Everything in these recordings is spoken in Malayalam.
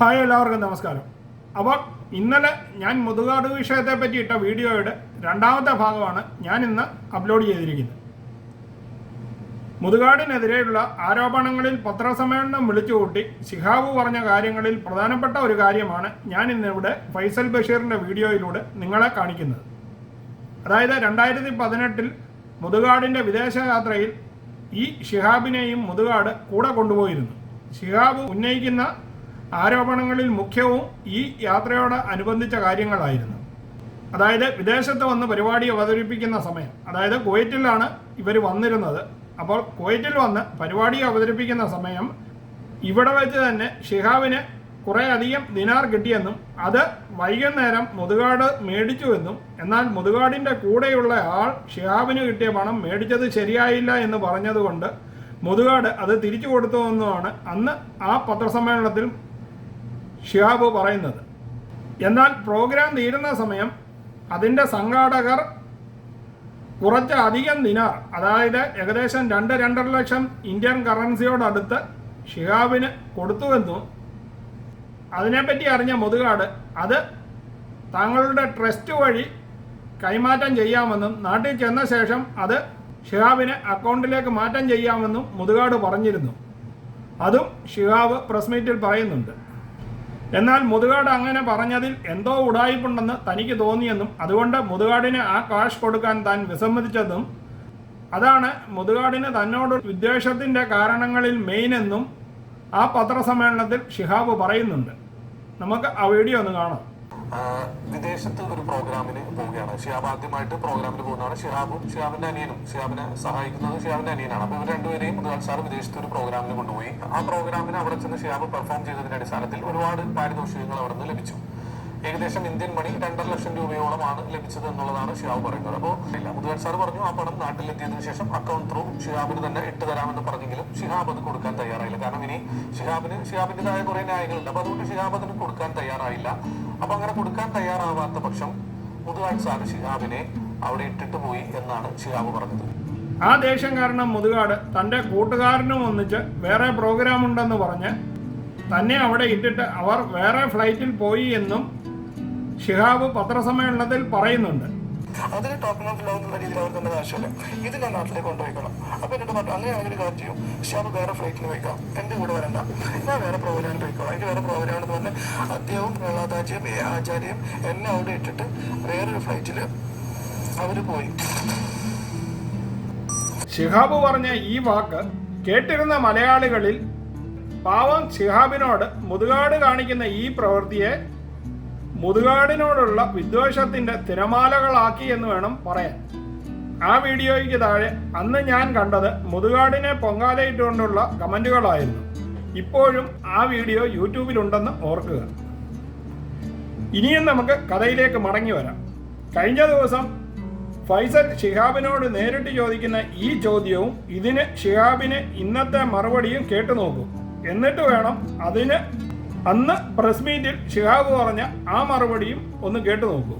ഹായ് എല്ലാവർക്കും നമസ്കാരം. അപ്പോൾ ഇന്നലെ ഞാൻ മുതുകാട് വിഷയത്തെ പറ്റിയിട്ട വീഡിയോയുടെ രണ്ടാമത്തെ ഭാഗമാണ് ഞാൻ ഇന്ന് അപ്ലോഡ് ചെയ്തിരിക്കുന്നത്. മുതുകാടിനെതിരെയുള്ള ആരോപണങ്ങളിൽ പത്രസമ്മേളനം വിളിച്ചുകൂട്ടി ശിഹാബു പറഞ്ഞ കാര്യങ്ങളിൽ പ്രധാനപ്പെട്ട ഒരു കാര്യമാണ് ഞാൻ ഇന്നിവിടെ ഫൈസൽ ബഷീറിന്റെ വീഡിയോയിലൂടെ നിങ്ങളെ കാണിക്കുന്നത്. അതായത് രണ്ടായിരത്തി പതിനെട്ടിൽ മുതുകാടിന്റെ വിദേശയാത്രയിൽ ഈ ഷിഹാബിനെയും മുതുകാട് കൂടെ കൊണ്ടുപോയിരുന്നു. ഷിഹാബ് ഉന്നയിക്കുന്ന ആരോപണങ്ങളിൽ മുഖ്യവും ഈ യാത്രയോട് അനുബന്ധിച്ച കാര്യങ്ങളായിരുന്നു. അതായത് വിദേശത്ത് വന്ന് പരിപാടി അവതരിപ്പിക്കുന്ന സമയം. അതായത് കുവൈറ്റിലാണ് ഇവർ വന്നിരുന്നത്. അപ്പോൾ കുവൈറ്റിൽ വന്ന് പരിപാടി അവതരിപ്പിക്കുന്ന സമയം ഇവിടെ വെച്ച് തന്നെ ഷിഹാബിന് കുറേയധികം ദിനാർ കിട്ടിയെന്നും അത് വൈകുന്നേരം മുതുകാട് മേടിച്ചുവെന്നും എന്നാൽ മുതുകാടിന്റെ കൂടെയുള്ള ആൾ ഷിഹാബിന് കിട്ടിയ പണം മേടിച്ചത് ശരിയായില്ല എന്ന് പറഞ്ഞതുകൊണ്ട് മുതുകാട് അത് തിരിച്ചു കൊടുത്തുവെന്നുമാണ് അന്ന് ആ പത്രസമ്മേളനത്തിൽ ഷിഹാബ് പറയുന്നത്. എന്നാൽ പ്രോഗ്രാം തീരുന്ന സമയം അതിന്റെ സംഘാടകർ കുറച്ച് അധികം ദിനാർ അതായത് ഏകദേശം രണ്ട് രണ്ടര ലക്ഷം ഇന്ത്യൻ കറൻസിയോടടുത്ത് ഷിഹാബിന് കൊടുത്തുവെന്നും അതിനെപ്പറ്റി അറിഞ്ഞ മുതുകാട് അത് താങ്കളുടെ ട്രസ്റ്റ് വഴി കൈമാറ്റം ചെയ്യാമെന്നും നാട്ടിൽ ചെന്ന ശേഷം അത് ഷിഹാബിന് അക്കൗണ്ടിലേക്ക് മാറ്റം ചെയ്യാമെന്നും മുതുകാട് പറഞ്ഞിരുന്നു. അതും ഷിഹാബ് പ്രസ് മീറ്റിൽ പറയുന്നുണ്ട്. എന്നാൽ മുതുകാട് അങ്ങനെ പറഞ്ഞതിൽ എന്തോ ഉടായിപ്പുണ്ടെന്ന് തനിക്ക് തോന്നിയെന്നും അതുകൊണ്ട് മുതുകാടിന് ആ കാഷ് കൊടുക്കാൻ താൻ വിസമ്മതിച്ചതും അതാണ് മുതുകാടിന് തന്നോട് വിദ്വേഷത്തിന്റെ കാരണങ്ങളിൽ മെയിൻ എന്നും ആ പത്രസമ്മേളനത്തിൽ ഷിഹാബ് പറയുന്നുണ്ട്. നമുക്ക് ആ വീഡിയോ ഒന്ന് കാണാം. വിദേശത്ത് ഒരു പ്രോഗ്രാമിന് പോവുകയാണ്. ഷിഹാബ് ആദ്യമായിട്ട് പ്രോഗ്രാമിന് പോകുന്നതാണ്. ഷിഹാബും ഷിഹാബിന്റെ അനിയനും ഷിഹാബിനെ സഹായിക്കുന്നത് ഷിഹാബിന്റെ അനിയനാണ്. അപ്പൊ ഇവർ രണ്ടുപേരെയും മുതുകാൽ സാർ വിദേശത്ത് ഒരു പ്രോഗ്രാമിന് കൊണ്ടുപോയി. ആ പ്രോഗ്രാമിന് അവിടെ ചെന്ന് ഷിഹാബ് പെർഫോം ചെയ്തതിന്റെ അടിസ്ഥാനത്തിൽ ഒരുപാട് പാരിതോഷികങ്ങൾ അവിടെ നിന്ന് ലഭിച്ചു. ഏകദേശം ഇന്ത്യൻ മണി രണ്ടര ലക്ഷം രൂപയോളമാണ് ലഭിച്ചത് എന്നുള്ളതാണ് ഷിഹാബ് പറയുന്നത്. അപ്പോൾ ഇല്ല മുതുകാൽ സാർ പറഞ്ഞു ആ പണം നാട്ടിലെത്തിയതിനു ശേഷം അക്കൗണ്ട് ത്രൂ ഷിഹാബിന് തന്നെ ഇട്ട് തരാമെന്ന് പറഞ്ഞെങ്കിലും ഷിഹാബ് അത് കൊടുക്കാൻ തയ്യാറായില്ല. കാരണം ഇനി ഷിഹാബിന് ഷിഹാബിന്റേതായ കുറെ ന്യായങ്ങളുണ്ട്. അപ്പോൾ അതുകൊണ്ട് ഷിഹാബ് അതിന് കൊടുക്കാൻ തയ്യാറായില്ല. അപ്പോൾ അങ്ങനെ കൊടുക്കാൻ തയ്യാറാവാത്ത പക്ഷം മുതുകാൻ സാർ ഷിഹാബിനെ അവിടെ ഇട്ടിട്ട് പോയി എന്നാണ് ഷിഹാബ് പറഞ്ഞത്. ആ ദേഷ്യം കാരണം മുതുകാട് തന്റെ കൂട്ടുകാരനും ഒന്നിച്ച് വേറെ പ്രോഗ്രാം ഉണ്ടെന്ന് പറഞ്ഞ് തന്നെ അവിടെ ഇട്ടിട്ട് അവർ വേറെ ഫ്ലൈറ്റിൽ പോയി എന്നും ഷിഹാബ് പത്രസമ്മേളനത്തിൽ പറയുന്നുണ്ട്. അതിന് ടോക്കൺ ഓഫ് ലോ എന്നുള്ള രീതിയിൽ അവർ തന്നെ ആവശ്യമില്ല. ഇത് ഞാൻ നാട്ടിലേക്ക് കൊണ്ടുപോയിക്കണം അപ്പൊ എന്നിട്ട് പറഞ്ഞു അങ്ങനെ അങ്ങനെ കാര്യം ചെയ്യും. ഷാബ് വേറെ ഫ്ലൈറ്റിൽ പോയിക്കാം. എന്റെ കൂടെ വരണ്ട. ഞാൻ വേറെ പ്രോഗ്രാമിന് പോയിക്കോളാം എനിക്ക് വേറെ പ്രോഗ്രാം എന്ന് പറഞ്ഞ് അദ്ദേഹവും പ്രഹ്ലാദാജിയും എ ആചാര്യയും എന്നെ അവിടെ ഇട്ടിട്ട് വേറൊരു ഫ്ലൈറ്റിൽ അവർ പോയി. ഷിഹാബ് പറഞ്ഞ ഈ വാക്ക് കേട്ടിരുന്ന മലയാളികളിൽ പാവം ഷിഹാബിനോട് മുതുകാട് കാണിക്കുന്ന ഈ പ്രവൃത്തിയെ മുതുകാടിനോടുള്ള വിദ്വേഷത്തിന്റെ തിരമാലകളാക്കി എന്ന് വേണം പറയാൻ. ആ വീഡിയോയ്ക്ക് താഴെ അന്ന് ഞാൻ കണ്ടത് മുതുകാടിനെ പൊങ്കാലയിട്ടുകൊണ്ടുള്ള കമന്റുകളായിരുന്നു. ഇപ്പോഴും ആ വീഡിയോ യൂട്യൂബിലുണ്ടെന്ന് ഓർക്കുക. ഇനിയും നമുക്ക് കഥയിലേക്ക് മടങ്ങി വരാം. കഴിഞ്ഞ ദിവസം ഫൈസൽ ഷിഹാബിനോട് നേരിട്ട് ചോദിക്കുന്ന ഈ ചോദ്യവും ഇതിന് ഷിഹാബിന് ഇന്നത്തെ മറുപടിയും കേട്ടു നോക്കൂ. എന്നിട്ട് വേണം അതിന് അന്ന് പ്രസ് മീറ്റിൽ ഷിഹാബ് പറഞ്ഞ ആ മറുപടിയും ഒന്ന് കേട്ടു നോക്കൂ.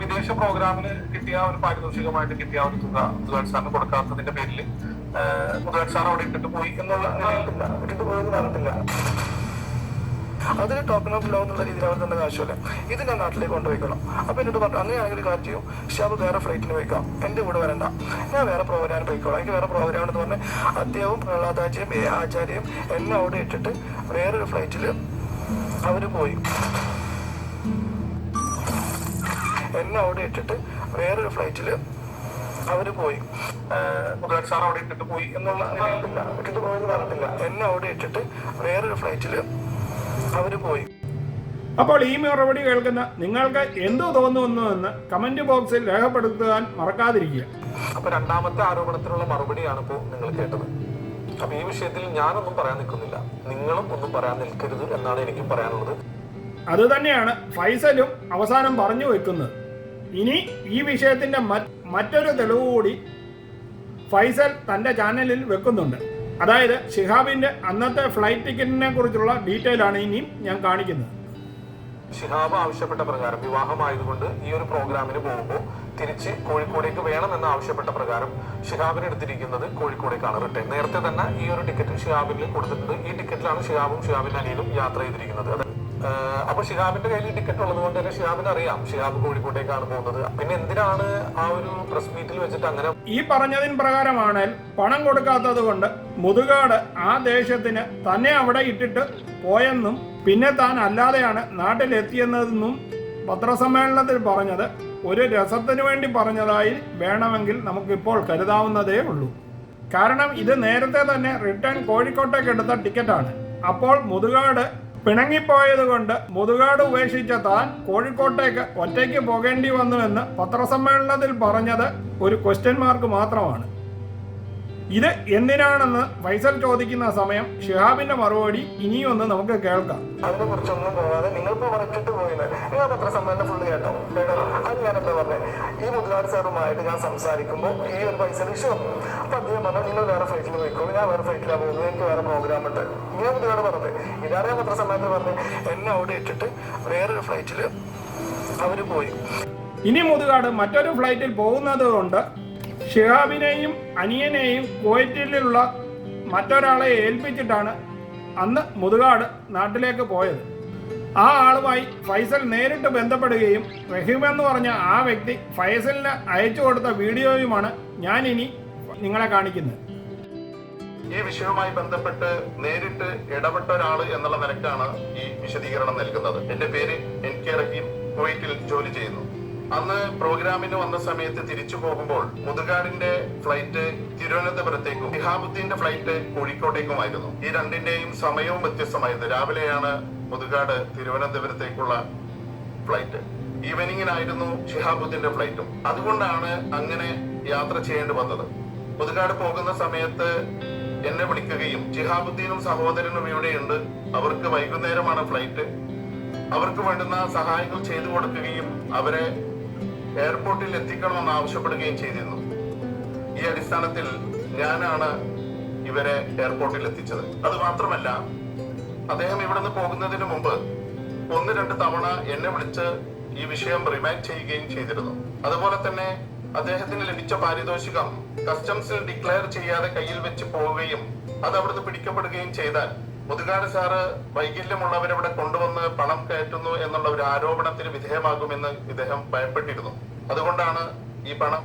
വിദേശ പ്രോഗ്രാമിന് കിട്ടിയ ഒരു പാരിതോഷികമായിട്ട് കിട്ടിയ ഒരു തുക മുതുവാൻ സാറിന് കൊടുക്കാത്തതിന്റെ പേരിൽ മുതുവാൻ സാർ അവിടെ ഇട്ടിട്ട് പോയി എന്നുള്ള അതിന് ടോക്കൺ ഓഫ് ലോ എന്നുള്ള രീതിയിൽ അവർ തന്നെ ആവശ്യമില്ല. ഇത് ഞാൻ നാട്ടിലേക്ക് കൊണ്ടുപോയിക്കണം അപ്പൊ എന്നിട്ട് പറഞ്ഞു അങ്ങനെയാണെങ്കിൽ കാര്യം ചെയ്യും. ഷാബ് വേറെ ഫ്ലൈറ്റിന് പോയിക്കാം. എന്റെ കൂടെ വരണ്ട. ഞാൻ വേറെ പ്രോഗ്രാമിന് പോയിക്കോളാം. എനിക്ക് വേറെ പ്രോഗ്രാം എന്ന് പറഞ്ഞ് അദ്ദേഹവും പ്രഹ്ലാദാചാര്യം ആചാര്യം എന്നെ അവിടെ ഇട്ടിട്ട് വേറൊരു ഫ്ലൈറ്റിൽ അവർ പോയി. എന്നെ അവിടെ ഇട്ടിട്ട് വേറൊരു ഫ്ലൈറ്റിൽ അവർ പോയി. സാർ അവിടെ ഇട്ടിട്ട് പോയി എന്നുള്ള ഇട്ടിട്ട് പോയെന്ന് പറഞ്ഞില്ല എന്നെ അവിടെ ഇട്ടിട്ട് വേറൊരു ഫ്ലൈറ്റിൽ അവർ പോയി. അപ്പോൾ ഈ മറുപടി കേൾക്കുന്ന നിങ്ങൾക്ക് എന്തു തോന്നുന്നു എന്ന് കമന്റ് ബോക്സിൽ രേഖപ്പെടുത്താൻ മറക്കാതിരിക്കുക. അപ്പൊ രണ്ടാമത്തെ ആരോപണത്തിനുള്ള മറുപടിയാണ് ഇപ്പോൾ നിങ്ങൾ കേട്ടത്. അപ്പൊ ഈ വിഷയത്തിൽ ഞാനൊന്നും പറയാൻ നിൽക്കുന്നില്ല. നിങ്ങളും ഒന്നും പറയാൻ നിൽക്കരുത് എന്നാണ് എനിക്ക് പറയാനുള്ളത്. അത് തന്നെയാണ് ഫൈസലും അവസാനം പറഞ്ഞു വെക്കുന്നത്. ഇനി ഈ വിഷയത്തിന്റെ മറ്റൊരു തെളിവ് കൂടി ഫൈസൽ തന്റെ ചാനലിൽ വെക്കുന്നുണ്ട്. അതായത് ഷിഹാബിന്റെ അന്നത്തെ ഫ്ലൈറ്റ് ടിക്കറ്റിനെ കുറിച്ചുള്ള ഡീറ്റെയിൽ ആണ് ഇനിയും ഞാൻ കാണിക്കുന്നത്. ഷിഹാബ് ആവശ്യപ്പെട്ട പ്രകാരം വിവാഹമായതുകൊണ്ട് ഈ ഒരു പ്രോഗ്രാമിന് പോകുമ്പോൾ തിരിച്ച് കോഴിക്കോടേക്ക് വേണമെന്ന് ആവശ്യപ്പെട്ട പ്രകാരം ഷിഹാബിന് എടുത്തിരിക്കുന്നത് കോഴിക്കോടേക്കാണ് റിട്ടേൺ. നേരത്തെ തന്നെ ഈ ഒരു ടിക്കറ്റ് ഷിഹാബിന് കൊടുത്തിട്ടുണ്ട്. ഈ ടിക്കറ്റിലാണ് ഷിഹാബും ഷിഹാബിന്റെ അനിയനും യാത്ര ചെയ്തിരിക്കുന്നത്. അപ്പൊ ഷിഹാബിന്റെ കയ്യിൽ ടിക്കറ്റ് ഉള്ളത് കൊണ്ട് തന്നെ ഷിഹാബിന് അറിയാം ഷിഹാബ് കോഴിക്കോട്ടേക്കാണ് പോകുന്നത്. പിന്നെ എന്തിനാണ് ആ ഒരു പ്രസ് മീറ്റിൽ വെച്ചിട്ട് അങ്ങനെ ഈ പറഞ്ഞതിന് പ്രകാരമാണ് പണം കൊടുക്കാത്തത് കൊണ്ട് മുതുകാട് ആ ദേശത്തിന് തന്നെ അവിടെ ഇട്ടിട്ട് പോയെന്നും പിന്നെ താൻ അല്ലാതെയാണ് നാട്ടിലെത്തിയെന്നതെന്നും പത്രസമ്മേളനത്തിൽ പറഞ്ഞത്. ഒരു രസത്തിനു വേണ്ടി പറഞ്ഞതായി വേണമെങ്കിൽ നമുക്കിപ്പോൾ കരുതാവുന്നതേ ഉള്ളൂ. കാരണം ഇത് നേരത്തെ തന്നെ റിട്ടേൺ കോഴിക്കോട്ടേക്ക് എടുത്ത ടിക്കറ്റാണ്. അപ്പോൾ മുതുകാട് പിണങ്ങിപ്പോയത് കൊണ്ട് മുതുകാട് ഉപേക്ഷിച്ച താൻ കോഴിക്കോട്ടേക്ക് ഒറ്റയ്ക്ക് പോകേണ്ടി വന്നുവെന്ന് പത്രസമ്മേളനത്തിൽ പറഞ്ഞത് ഒരു ക്വസ്റ്റ്യൻ മാർക്ക് മാത്രമാണ്. ഇത് എന്തിനാണെന്ന് ഫൈസൽ ചോദിക്കുന്ന സമയം ഷിഹാബിന്റെ മറുപടി ഇനിയൊന്ന് നമുക്ക് കേൾക്കാം. അതിനെ കുറിച്ചൊന്നും പോകാതെ നിങ്ങളിപ്പോ പറഞ്ഞിട്ട് പോയില്ല? നിങ്ങൾ പത്രസമ്മേളനം ഫുള്ള് കേട്ടോ? കേട്ടോ? അത് ഞാനെന്താ പറഞ്ഞത് ഈ മുതലാളി സാറുമായിട്ട് ഞാൻ സംസാരിക്കുമ്പോൾ ഈ ഒരു പൈസ വിഷു വന്നു. അപ്പൊ അദ്ദേഹം പറഞ്ഞു നിങ്ങൾ വേറെ ഫ്ലൈറ്റിൽ പോയിക്കോളൂ. ഞാൻ വേറെ ഫ്ലൈറ്റിലാണ് പോകുന്നത്. എനിക്ക് വേറെ പ്രോഗ്രാം ഉണ്ട്. ഇങ്ങനെ മുതലാണ് പറഞ്ഞത്. ഇതാണ് ഞാൻ പത്രസമ്മേളനത്തിൽ പറഞ്ഞത് എന്നെ അവിടെ ഇട്ടിട്ട് വേറൊരു ഫ്ലൈറ്റിൽ അവർ പോയി. ഇനി മുതുകാട് മറ്റൊരു ഫ്ലൈറ്റിൽ പോകുന്നത് കൊണ്ട് ഷിഹാബിനെയും അനിയനെയും കുവൈറ്റിലുള്ള മറ്റൊരാളെ ഏൽപ്പിച്ചിട്ടാണ് അന്ന് മുതുകാട് നാട്ടിലേക്ക് പോയത്. ആ ആളുമായി ഫൈസൽ നേരിട്ട് ബന്ധപ്പെടുകയും റഹീം എന്ന് പറഞ്ഞ ആ വ്യക്തി ഫൈസലിന് അയച്ചു കൊടുത്ത വീഡിയോയുമാണ് ഞാൻ ഇനി നിങ്ങളെ കാണിക്കുന്നത്. ഈ വിഷയവുമായി ബന്ധപ്പെട്ട് നേരിട്ട് ഇടപെട്ട ഒരാൾ എന്നുള്ള നിലക്കാണ് ഈ വിശദീകരണം നൽകുന്നത്. എന്റെ പേര് എൻ കെ റഹീം കുവൈറ്റിൽ ജോലി ചെയ്യുന്നു. അന്ന് പ്രോഗ്രാമിന് വന്ന സമയത്ത് തിരിച്ചു പോകുമ്പോൾ മുതുകാടിന്റെ ഫ്ലൈറ്റ് തിരുവനന്തപുരത്തേക്കും ഇഹാബുദ്ദീന്റെ ഫ്ലൈറ്റ് കോഴിക്കോട്ടേക്കുമായിരുന്നു. ഈ രണ്ടിന്റെയും സമയവും വ്യത്യസ്തമായിരുന്നു. രാവിലെയാണ് മുതുകാട് തിരുവനന്തപുരത്തേക്കുള്ള ഫ്ലൈറ്റ് ഈവനിങ്ങിനായിരുന്നു ഷിഹാബുദ്ദീന്റെ ഫ്ലൈറ്റും അതുകൊണ്ടാണ് അങ്ങനെ യാത്ര ചെയ്യേണ്ടി വന്നത്. മുതുകാട് പോകുന്ന സമയത്ത് എന്നെ വിളിക്കുകയും ഷിഹാബുദ്ദീനും സഹോദരനും ഇവിടെയുണ്ട്. അവർക്ക് വൈകുന്നേരമാണ് ഫ്ലൈറ്റ് അവർക്ക് വേണ്ടുന്ന സഹായങ്ങൾ ചെയ്തു കൊടുക്കുകയും അവരെ എയർപോർട്ടിൽ എത്തിക്കണമെന്ന് ആവശ്യപ്പെടുകയും ചെയ്തിരുന്നു. ഈ അടിസ്ഥാനത്തിൽ ഞാനാണ് ഇവരെ എയർപോർട്ടിൽ എത്തിച്ചത്. അത് മാത്രമല്ല അദ്ദേഹം ഇവിടുന്ന് പോകുന്നതിന് മുമ്പ് ഒന്ന് രണ്ട് തവണ എന്നെ വിളിച്ച് ഈ വിഷയം റിമൈൻഡ് ചെയ്യുകയും ചെയ്തിരുന്നു. അതുപോലെ തന്നെ അദ്ദേഹത്തിന് ലഭിച്ച പാരിതോഷികം കസ്റ്റംസിൽ ഡിക്ലെയർ ചെയ്യാതെ കയ്യിൽ വെച്ച് പോവുകയും അത് അവിടുന്ന് പിടിക്കപ്പെടുകയും ചെയ്താൽ മുതുകാട് സാറ് വൈകല്യമുള്ളവരെ ഇവിടെ കൊണ്ടുവന്ന് പണം കയറ്റുന്നു എന്നുള്ള ഒരു ആരോപണത്തിന് വിധേയമാകുമെന്ന് ഇദ്ദേഹം ഭയപ്പെട്ടിരുന്നു. അതുകൊണ്ടാണ് ഈ പണം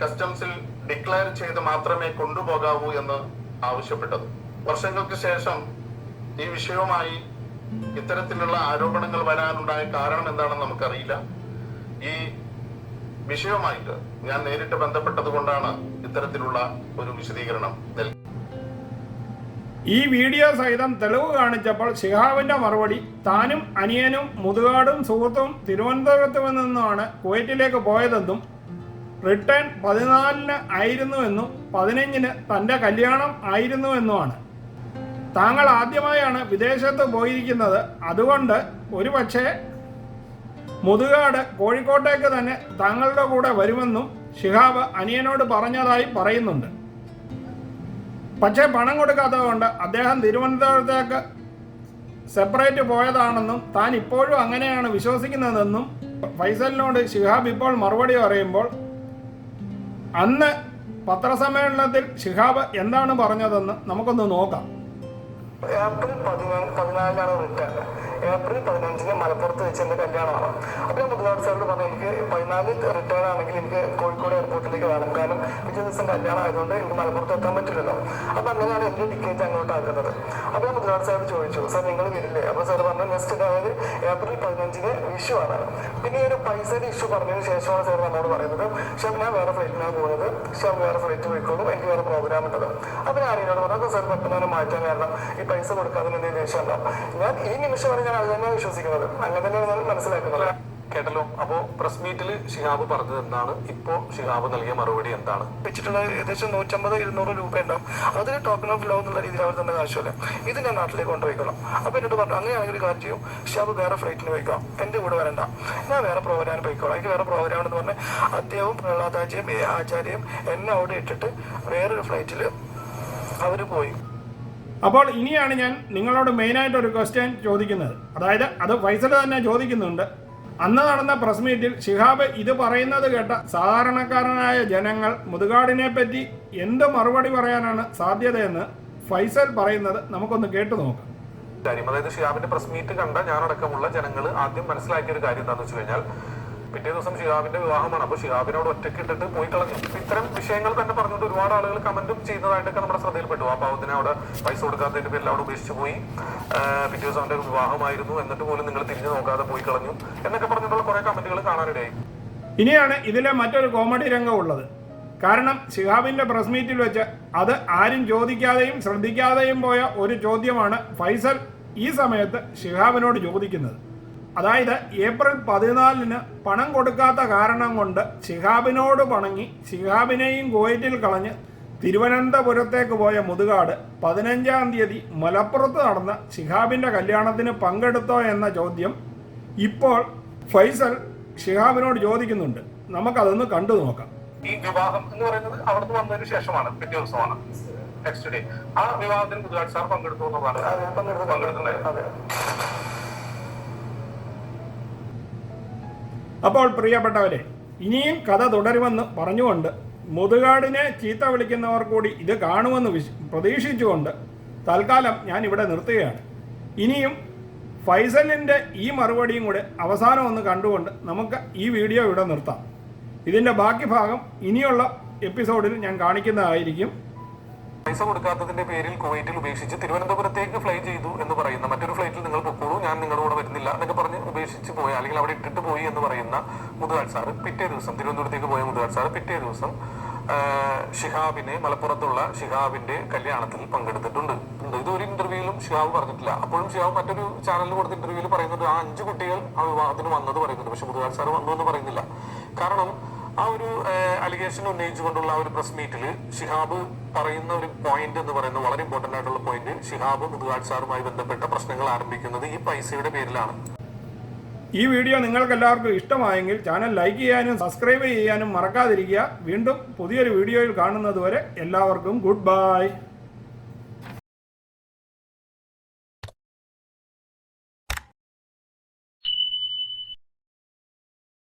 കസ്റ്റംസിൽ ഡിക്ലെയർ ചെയ്ത് മാത്രമേ കൊണ്ടുപോകാവൂ എന്ന് ആവശ്യപ്പെട്ടത്. വർഷങ്ങൾക്ക് ശേഷം ഈ വിഷയവുമായി ഇത്തരത്തിലുള്ള ആരോപണങ്ങൾ വരാനുണ്ടായ കാരണം എന്താണെന്ന് നമുക്കറിയില്ല. ഈ വിഷയവുമായിട്ട് ഞാൻ നേരിട്ട് ബന്ധപ്പെട്ടത് കൊണ്ടാണ് ഇത്തരത്തിലുള്ള ഒരു വിശദീകരണം നൽകി ഈ വീഡിയോ സഹിതം തെളിവ് കാണിച്ചപ്പോൾ ഷിഹാബിന്റെ മറുപടി താനും അനിയനും മുതുകാടും സുഹൃത്തും തിരുവനന്തപുരത്ത് നിന്നാണ് കുവൈറ്റിലേക്ക് പോയതെന്നും റിട്ടേൺ പതിനാലിന് ആയിരുന്നുവെന്നും പതിനഞ്ചിന് തന്റെ കല്യാണം ആയിരുന്നുവെന്നുമാണ് താങ്കൾ ആദ്യമായാണ് വിദേശത്ത് പോയിരിക്കുന്നത്. അതുകൊണ്ട് ഒരുപക്ഷെ മുതുകാട് കോഴിക്കോട്ടേക്ക് തന്നെ താങ്കളുടെ കൂടെ വരുമെന്നും ഷിഹാബ് അനിയനോട് പറഞ്ഞതായി പറയുന്നുണ്ട്. പക്ഷേ പണം കൊടുക്കാത്തത് കൊണ്ട് അദ്ദേഹം തിരുവനന്തപുരത്തേക്ക് സെപ്പറേറ്റ് പോയതാണെന്നും താൻ ഇപ്പോഴും അങ്ങനെയാണ് വിശ്വസിക്കുന്നതെന്നും ഫൈസലിനോട് ഷിഹാബ് ഇപ്പോൾ മറുപടി പറയുമ്പോൾ അന്ന് പത്രസമ്മേളനത്തിൽ ഷിഹാബ് എന്താണ് പറഞ്ഞതെന്ന് നമുക്കൊന്ന് നോക്കാം. ഏപ്രിൽ പതിനാല് പതിനാലിനാണ് റിട്ടേൺ ഏപ്രിൽ പതിനഞ്ചിന് മലപ്പുറത്ത് വെച്ച് എന്റെ കല്യാണമാണ്. അപ്പൊ ഞാൻ മുതലാട് സാറിനോട് പറഞ്ഞു എനിക്ക് പതിനാല് റിട്ടേൺ ആണെങ്കിൽ എനിക്ക് കോഴിക്കോട് എയർപോർട്ടിലേക്ക് വേണം കാരണം പിറ്റേ ദിവസം കല്യാണം ആയതുകൊണ്ട് എനിക്ക് മലപ്പുറത്ത് എത്താൻ പറ്റില്ലല്ലോ. അപ്പൊ അങ്ങനെയാണ് എന്റെ ടിക്കറ്റ് അങ്ങോട്ട് ആക്കുന്നത് അപ്പൊ ഞാൻ മുതലാട് സാറിന് ചോദിച്ചു സാർ നിങ്ങൾ വരില്ലേ? അപ്പൊ സാർ പറഞ്ഞു നെക്സ്റ്റ് അതായത് ഏപ്രിൽ പതിനഞ്ചിന് ഇഷ്യൂ ആണ്. പിന്നെ ഈ ഒരു പൈസയുടെ ഇഷ്യൂ പറഞ്ഞതിന് ശേഷമാണ് സാർ നമ്മോട് പറയുന്നത് പക്ഷെ ഞാൻ വേറെ ഫ്ലൈറ്റിനാണ് പോകുന്നത്. പക്ഷെ വേറെ ഫ്ലൈറ്റ് പോയിക്കോളും. എനിക്ക് വേറെ പ്രോഗ്രാം ഉണ്ടത് അപ്പൊ ഞാൻ അറിയാനോട് പറഞ്ഞു സാർ പെട്ടെന്ന് മാറ്റാൻ കാരണം ഈ പൈസ കൊടുക്കാതെ എന്തെങ്കിലും ദേഷ്യം ഉണ്ടാവും ഞാൻ ഈ നിമിഷം ഞാൻ അത് തന്നെ വിശ്വസിക്കുന്നത്. അങ്ങനെ തന്നെയാണ് ഞാൻ മനസ്സിലാക്കുന്നത്. കേട്ടല്ലോ. അപ്പോ പ്രസ് മീറ്റിൽ ഷിഹാബ് പറഞ്ഞത് എന്താണ്? ഇപ്പോ ഷിഹാബ് നൽകിയ മറുപടി എന്താണ്? വെച്ചിട്ടുള്ള ഏകദേശം നൂറ്റമ്പത് ഇരുന്നൂറ് രൂപ ഉണ്ടാവും അതിന് ടോക്കൺ ഓഫ് ലോ എന്നുള്ള രീതിയിൽ അവർ തന്നെ ആവശ്യമില്ല ഇത് ഞാൻ നാട്ടിലേക്ക് കൊണ്ടുപോയിക്കണം അപ്പൊ എന്നോട് പറഞ്ഞു അങ്ങനെയാണെങ്കിൽ ഒരു കാര്യം ചെയ്യും. ഷിഹാബ് വേറെ ഫ്ലൈറ്റിന് പോയിക്കാം. എന്റെ കൂടെ വരണ്ട. ഞാൻ വേറെ പ്രോഗ്രാമിന് പോയിക്കോളാം. എനിക്ക് വേറെ പ്രോഗ്രാം എന്ന് പറഞ്ഞ് അദ്ദേഹവും പ്രഹ്ലാദാജിയും ആചാര്യം എന്നെ അവിടെ ഇട്ടിട്ട് വേറൊരു ഫ്ലൈറ്റിൽ അവർ പോയി. അപ്പോൾ ഇനിയാണ് ഞാൻ നിങ്ങളോട് മെയിനായിട്ട് ഒരു ക്വസ്റ്റ്യൻ ചോദിക്കുന്നത്. അതായത് അത് ഫൈസൽ തന്നെ ചോദിക്കുന്നുണ്ട്. അന്ന് നടന്ന പ്രസ് മീറ്റിൽ ഷിഹാബ് ഇത് പറയുന്നത് കേട്ട സാധാരണക്കാരനായ ജനങ്ങൾ മുതുകാടിനെ പറ്റി എന്ത് മറുപടി പറയാനാണ് സാധ്യതയെന്ന് ഫൈസൽ പറയുന്നത് നമുക്കൊന്ന് കേട്ടു നോക്കാം. കാര്യം അതായത് ഷിഹാബിന്റെ പ്രസ് മീറ്റ് കണ്ട ഞാനടക്കമുള്ള ജനങ്ങൾ ആദ്യം മനസ്സിലാക്കിയ ഒരു കാര്യം എന്താണെന്ന് വെച്ച് കഴിഞ്ഞാൽ പിറ്റേ ദിവസം ഷിഹാബിന്റെ വിവാഹമാണ്. അപ്പൊ ഷിഹാബിനോട് ഒറ്റയ്ക്ക് ഇട്ടിട്ട് പോയി കളഞ്ഞു. ഇത്തരം വിഷയങ്ങൾ തന്നെ പറഞ്ഞുകൊണ്ട് ഒരുപാട് ആളുകൾ കമന്റും ചെയ്യുന്നതായിട്ടൊക്കെ നമ്മുടെ ശ്രദ്ധയിൽപ്പെട്ടു. ആ പാവത്തിന് അവിടെ പൈസ കൊടുക്കാത്തതിന്റെ പേരിൽ അവിടെ ഉപേക്ഷിച്ചു പോയി. പിറ്റേ ദിവസം അവന്റെ വിവാഹമായിരുന്നു. എന്നിട്ട് പോലും നിങ്ങൾ തിരിഞ്ഞു നോക്കാതെ പോയി കളഞ്ഞു. എന്നൊക്കെ പറഞ്ഞിട്ടുള്ള കുറെ കമന്റുകൾ കാണാനിടയായി. ഇനിയാണ് ഇതിലെ മറ്റൊരു കോമഡി രംഗം ഉള്ളത്. കാരണം ഷിഹാബിന്റെ പ്രസ് മീറ്റിൽ വെച്ച് അത് ആരും ചോദിക്കാതെയും ശ്രദ്ധിക്കാതെയും പോയ ഒരു ചോദ്യമാണ് ഫൈസൽ ഈ സമയത്ത് ഷിഹാബിനോട് ചോദിക്കുന്നത്. അതായത് ഏപ്രിൽ പതിനാലിന് പണം കൊടുക്കാത്ത കാരണം കൊണ്ട് ശിഹാബിനോട് പണങ്ങി ശിഹാബിനെയും കുവൈറ്റിൽ കളഞ്ഞ് തിരുവനന്തപുരത്തേക്ക് പോയ മുതുകാട് പതിനഞ്ചാം തീയതി മലപ്പുറത്ത് നടന്ന ശിഹാബിന്റെ കല്യാണത്തിന് പങ്കെടുത്തോ എന്ന ചോദ്യം ഇപ്പോൾ ഫൈസൽ ഷിഹാബിനോട് ചോദിക്കുന്നുണ്ട്. നമുക്കതൊന്ന് കണ്ടു നോക്കാം. ഈ വിവാഹം എന്ന് പറയുന്നത് അവിടുന്ന് വന്നതിന് ശേഷമാണ് പിറ്റേ ദിവസമാണ്. നെക്സ്റ്റ് ഡേ ആ വിവാഹത്തിന് മുതുകാട് സാർ പങ്കെടുത്തു എന്നുള്ളതാണ്. പങ്കെടുത്തിട്ടുണ്ടായിരുന്നു അപ്പോൾ പ്രിയപ്പെട്ടവരെ ഇനിയും കഥ തുടരുമെന്ന് പറഞ്ഞുകൊണ്ട് മുതുകാടിനെ ചീത്ത വിളിക്കുന്നവർ കൂടി ഇത് കാണുമെന്ന് വിശ് പ്രതീക്ഷിച്ചുകൊണ്ട് തൽക്കാലം ഞാൻ ഇവിടെ നിർത്തുകയാണ്. ഇനിയും ഫൈസലിന്റെ ഈ മറുപടിയും കൂടെ അവസാനം ഒന്ന് കണ്ടുകൊണ്ട് നമുക്ക് ഈ വീഡിയോ ഇവിടെ നിർത്താം. ഇതിന്റെ ബാക്കി ഭാഗം ഇനിയുള്ള എപ്പിസോഡിൽ ഞാൻ കാണിക്കുന്നതായിരിക്കും. പൈസ കൊടുക്കാത്തതിന്റെ പേരിൽ കുവൈറ്റിൽ ഉപേക്ഷിച്ച് തിരുവനന്തപുരത്തേക്ക് ഫ്ലൈ ചെയ്തു എന്ന് പറയുന്ന മറ്റൊരു ഫ്ലൈറ്റിൽ നിങ്ങൾ ഞാൻ നിങ്ങളുടെ കൂടെ വരുന്നില്ല എന്നൊക്കെ പറഞ്ഞ് ഉപേക്ഷിച്ച് പോയ. അല്ലെങ്കിൽ അവിടെ ഇട്ടിട്ട് പോയി എന്ന് പറയുന്ന മുതുകാട് സാറ് പിറ്റേ ദിവസം തിരുവനന്തപുരത്തേക്ക് പോയ മുതുകാട് സാറ് പിറ്റേ ദിവസം ഷിഹാബിനെ മലപ്പുറത്തുള്ള ഷിഹാബിന്റെ കല്യാണത്തിൽ പങ്കെടുത്തിട്ടുണ്ട്. ഇതൊരു ഇന്റർവ്യൂവിലും ഷിഹാബ് പറഞ്ഞിട്ടില്ല. അപ്പോഴും ഷിഹാബ് മറ്റൊരു ചാനലിൽ കൊടുത്ത ഇന്റർവ്യൂവിൽ പറയുന്നത് ആ അഞ്ച് കുട്ടികൾ ആ വിവാഹത്തിന് വന്നത് പറയുന്നുണ്ട്. പക്ഷെ മുതുകാട് സാറ് വന്നു എന്ന് പറയുന്നില്ല. കാരണം ആ ഒരു അലിഗേഷൻ ഉന്നയിച്ചുകൊണ്ടുള്ള ആ ഒരു പ്രസ് മീറ്റിൽ ഷിഹാബ് പറയുന്ന ഒരു പോയിന്റ് എന്ന് പറയുന്നത് വളരെ ഇമ്പോർട്ടന്റ് ആയിട്ടുള്ള പോയിന്റ് ഷിഹാബ് മുതുകാട് സാറുമായി ബന്ധപ്പെട്ട പ്രശ്നങ്ങൾ ആരംഭിക്കുന്നത് ഈ പൈസയുടെ പേരിലാണ്. ഈ വീഡിയോ നിങ്ങൾക്ക് എല്ലാവർക്കും ഇഷ്ടമായെങ്കിൽ ചാനൽ ലൈക്ക് ചെയ്യാനും സബ്സ്ക്രൈബ് ചെയ്യാനും മറക്കാതിരിക്കുക. വീണ്ടും പുതിയൊരു വീഡിയോയിൽ കാണുന്നതുവരെ എല്ലാവർക്കും ഗുഡ് ബൈ